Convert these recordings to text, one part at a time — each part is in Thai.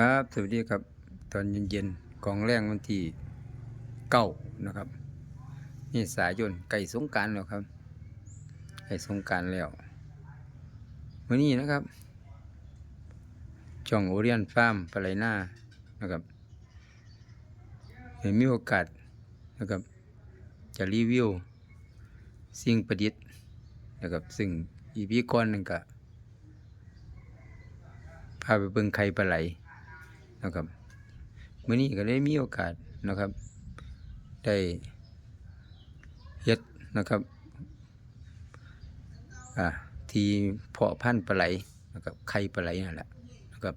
ครับสวัสดีครับตอนเย็นๆกองแรงวันที่เก้านะครับนี่สายยนไก่สงการแล้วครับ ไก่สงการแล้ววันนี้นะครับช่องโอเรียนฟาร์มปลายนานะครับเห็นมีโอกาสนะครับ จะรีวิวสิ่งประดิษฐ์นะครับซึ่งอีพีก่อนนั่นก็พาไปเบิ่งไข่ปลาไหล นะครับมื้อนี้ก็ได้มีโอกาสนะครับ ได้เฮ็ดนะครับอ่าที่เพาะพันธุ์ปลาไหลนะครับไข่ปลาไหลนั่นแหละนะครับ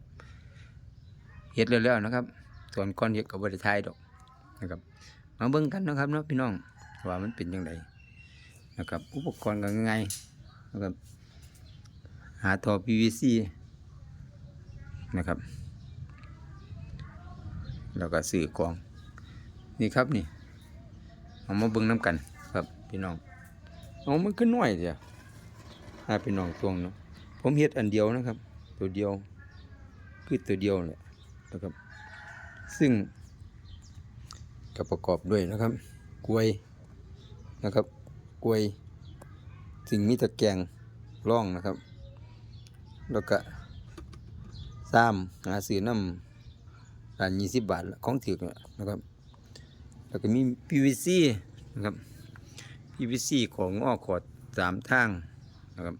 เฮ็ดแล้วๆนะครับส่วนก้อนเฮ็ดก็บ่ได้ทายดอกนะครับ มาเบิ่งกันนะครับเนาะพี่น้องว่ามันเป็นยังไงนะครับ อุปกรณ์ก็ง่ายนะครับหาท่อ PVC นะครับ แล้วก็สื่อกอง นี่ครับนี่เอามาเบิ่งน้ำกันครับพี่น้องเอามันขึ้นน้อยเดียวหาพี่น้องตวงเนาะผมเฮ็ดอันเดียวนะครับ ตัวเดียวคือตัวเดียวแหละนะครับ ซึ่งก็ประกอบด้วยนะครับ กล้วยนะครับ กล้วยสิ่งมีตะแกงร่องนะครับ แล้วก็ซ้ำหาซื้อน้ำ ร้านยี่สิบบาทละของถือนะครับ แล้วก็มี PVC นะครับ PVC ของงอขอดสามทางนะครับ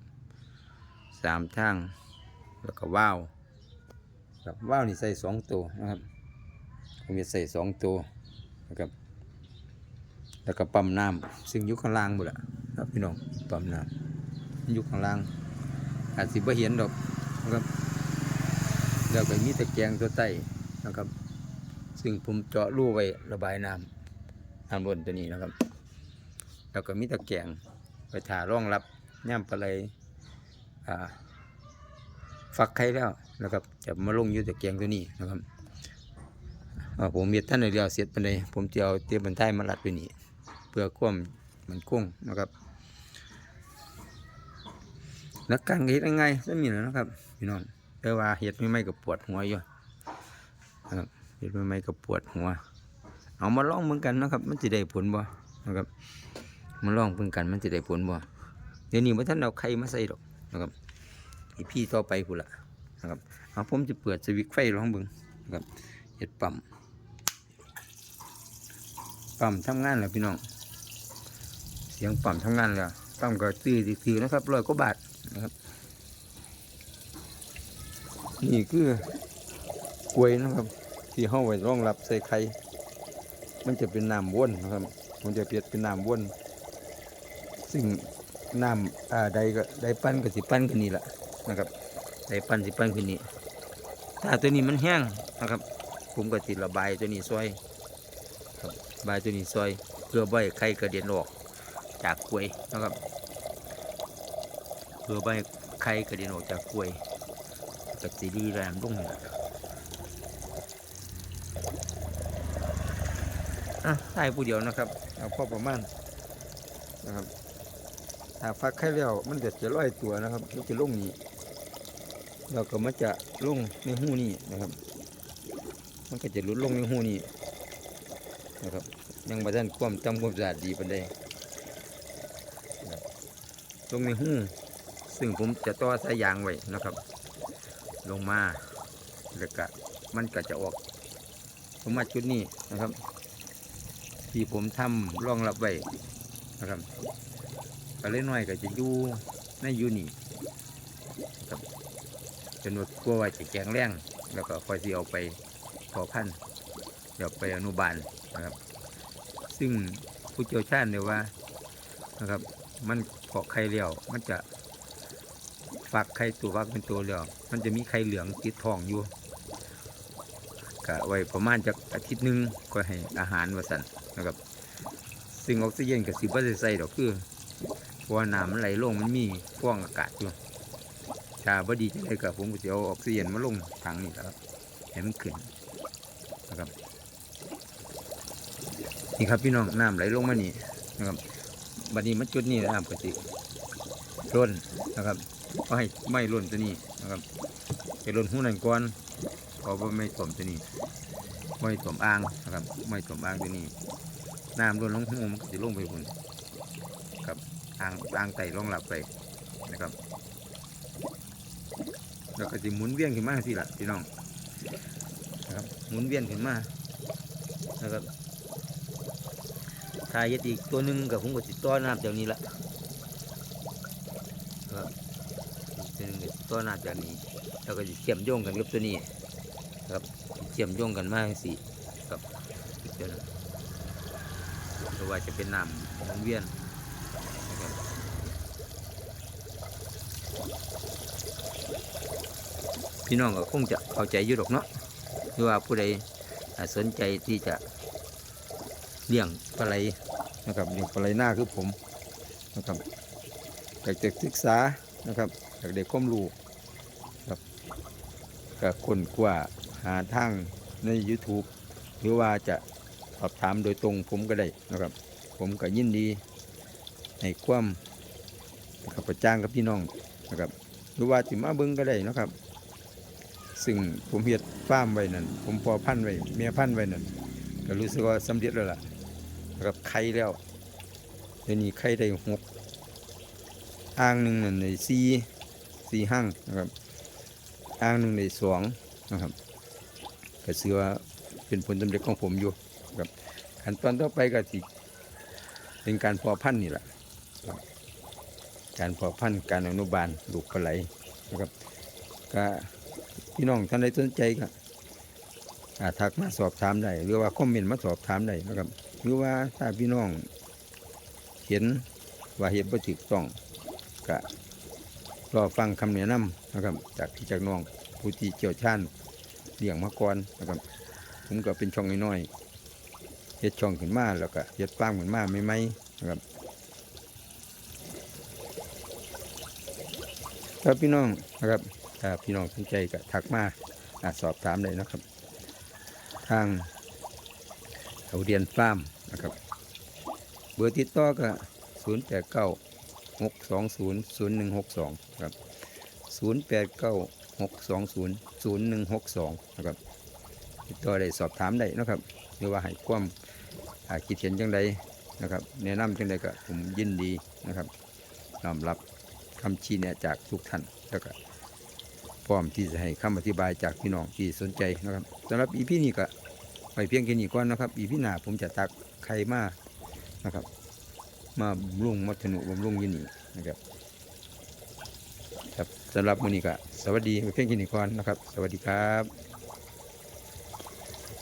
สามทาง แล้วก็ว่าวครับว่าวนี่ใส่สองตัวนะครับผมจะใส่สองตัวนะครับ แล้วก็ปั๊มน้ำซึ่งอยู่ข้างล่างหมดละครับพี่น้องปั๊มน้ำอยู่ข้างล่าง อาจสิบ่เห็นดอกนะครับแล้วก็มีตะแกรงตัวใต้ นะครับ ซึ่งผมเจาะรูไว้ระบายน้ำน้ำบนตัวนี้นะครับ แล้วก็มีตะแกรงไปถ่าร่องรับย่ำปลาไหลฟักไข่แล้วนะครับ จะมาลงอยู่ตะแกรงตัวนี้นะครับผมเมียท่านเดียวเสร็จไปเลยผมจะเอาเตรียมบรรทายมาลัดไปนี่เพื่อความมันคงนะครับนักการเฮ็ดยังไงก็มีนะนะครับพี่น้องแต่ว่าเฮ็ดไม่ไม่กับปวดหัวอยู่ นะครับเฮ็ดไม่ไม่กับปวดหัว เอามาลองเหมือนกันนะครับ มันจะได้ผลบ่นะครับ มาลองเพิ่งกันมันจะได้ผลบ่เดี๋ยวนี้ว่าท่านเอาไข่มาใส่ดอกนะครับอีพี่ต่อไปพูละนะครับเอาผมจะเปิดสวิตไฟลองเบิ่งนะครับเฮ็ดปั๊มปั๊มทำงานแล้วพี่น้อง เสียงปั๊มทำงานแล้วปั๊มก็ตื้อตื้อนะครับร้อยกว่าบาทนะครับ นี่คือ กล้วยนะครับ ที่ห้าไว้รองรับใส่ไข่มันจะเป็นน้ำวนนะครับ มันจะเปียนเป็นน้ำวนซึ่งน้ำอ่าใดก็ใดปั้นก็สิปั้นกันนี่แหละนะครับใดปั้นสิปั้นกันนี่ถ้าตัวนี้มันแห้งนะครับ ผมก็ติระบายตัวนี้ซอยบายตัวนี้ซอย เพื่อใบไข่กระเด็นออกจากกล้วยนะครับ เพื่อใบไข่กระเด็นออกจากกล้วยกับสีดีแรงรุ่งนี่แหละ อะใส่ผู้เดียวนะครับเอาพอประมาณนะครับถ้าฟักไข่แล้วมันจะจะร้อยตัวนะครับมันจะลงนี้เราก็มันจะลงในหูนี่นะครับ มันก็จะลุดลงในหูนี่นะครับ ยังบ่ทันความจำความสะอาดดีปานใดนลงในหูซึ่งผมจะต่อสายยางไว้นะครับ ลงมาแล้วก็มันก็จะออกผมมาชุดนี้นะครับ ที่ผมทำรองรับไว้นะครับก็เล็กน้อยก็จะอยู่ในยูนี่ครับจนว่ากลัวว่าจะแข็งแรงแล้วก็คอยสิเอาไปพอพันเดี๋ยวไปอนุบาลนะครับ ซึ่งผู้เชี่ยวชาญเนี่ยว่านะครับ มันเกาะไข่เลี้ยวมันจะฟักไข่ตัวฟักเป็นตัวเลี้ยวมันจะมีไข่เหลืองติดท้องอยู่ กะไว้ประมาณจากอาทิตย์หนึงก็ให้อาหารวาสันนะครับซึ่งออกซิเจนกับสิบว่าใส่ดอกคือพราะว่าน้ำมันไหลลงมันมีฟองอากาศอยู่ถ้าบดีจะได้กับผมก็จะเอาออกซิเจนมาลงถังนี่แล้วให้มันขึ้นนะครับนี่ครับพี่น้องน้ำไหลลงมานี่นะครับบัดนี้มันจุดนี่น้ำปกติร่นนะครับก็ให้ไม่ร่นตัวนี้นะครับไปร่นหูนั่นก่อน ราะว่าไม่ถ่มตัวนี้ไม่ถ่มอ่างนะครับไม่ถ่มอ่างตัวนี้น้ำล้นลงหูมันจะลงไปบนครับอ่างอ่างไต่ลงหลับไปนะครับแล้วก็จะหมุนเวียนขึ้นมาสิล่ะพี่น้องนะครับหมุนเวียนขึ้นมานะครับถ้าเฮ็ดอีกตัวหนึ่งกับผมก็ติดต่อน้ำจากนี้ละครับตัวหนึงก็ติดต่อน้ำจากนี้ แล้วก็จะเชื่อมโยงกันกับตัวนี้ ครับเชื่อมโยงกันมาสิครับอีกตัวหนึงเพราะว่าจะเป็นน้ำหมุนเวียนพี่น้องก็คงจะเข้าใจอยู่ดอกเนาะหรือว่าผู้ใดสนใจที่จะเลี้ยงปลาไหลนะครับเลี้ยงปลาไหลหน้าคือผมนะครับอยากจะศึกษานะครับอยากได้ความรู้ครับก็คนกว่า ทางใน YouTube หรือว่าจะสอบถามโดยตรงผมก็ได้นะครับ ผมก็ยินดีให้ความนะครับประจ้างกับพี่น้องนะครับ หรือว่าจิมาเบิ้งก็ได้นะครับ ซึ่งผมเฮ็ดฟาร์มไว้นั่น ผมพอพันไว้เมียพันไว้นั่นก็รู้สึกว่าสำเร็จแล้วล่ะนะครับไข่แล้วเดี๋ยวนี้ไข่ได้หกอ่างหนึ่งนั่นในสี่สี่ห้างนะครับอ่างหนึ่งในสองนะครับ ก็ถือว่าเป็นผลสำเร็จของผมอยู่ครับขั้นตอนต่อไปก็สิเป็นการพอพันธุ์นี่แหละการพอพันธุ์การอนุบาลลูกปลาไหลนะครับก็พี่น้องท่านใดสนใจก็อาทักมาสอบถามได้หรือว่าคอมเมนต์มาสอบถามได้นะครับหรือว่าถ้าพี่น้องเห็นว่าเหตุบ่ถูกต้องก็รอฟังคำแนะนำนะครับจากพี่จากน้องผู้ที่เกี่ยวชาญ เลี้ยงมาก่อนนะครับผมก็เป็นช่องน้อยๆเฮ็ดช่องขึ้นมาแล้วก็เฮ็ดฟาร์มขึ้นมาไม่ไหมนะครับครับพี่น้องนะครับถ้าพี่น้องสนใจก็ทักมาอาสอบถามเลยนะครับ ทางเขาเรียนฟาร์มนะครับ เบอร์ติดต่อก็ศูนย์แปดเก้าหกสองศูนย์ศูนย์หนึ่งหกสองครับศูนย์แปดเก้า หกสองศูนย์ศูนย์หนึ่งหกสองนะครับติดต่อได้สอบถามได้นะครับหรือว่าให้ความอ่าคิดเห็นจังใดนะครับแนะนำจังใดก็ผมยินดีนะครับน้อมรับคำชี้แนะจากทุกท่านแล้วก็พร้อมที่จะให้คำอธิบายจากพี่น้องที่สนใจนะครับสำหรับอีพี่นี้ก็ไปเพียงแค่นี้ก่อนนะครับ อีพี่หน้าผมจะตักไข่มานะครับ มาบำรุงมัทนุบำรุงยินดีนะครับ สำหรับมื้อนี้ก็สวัสดีเพียงแค่นี้ก่อนนะครับ สวัสดีครับ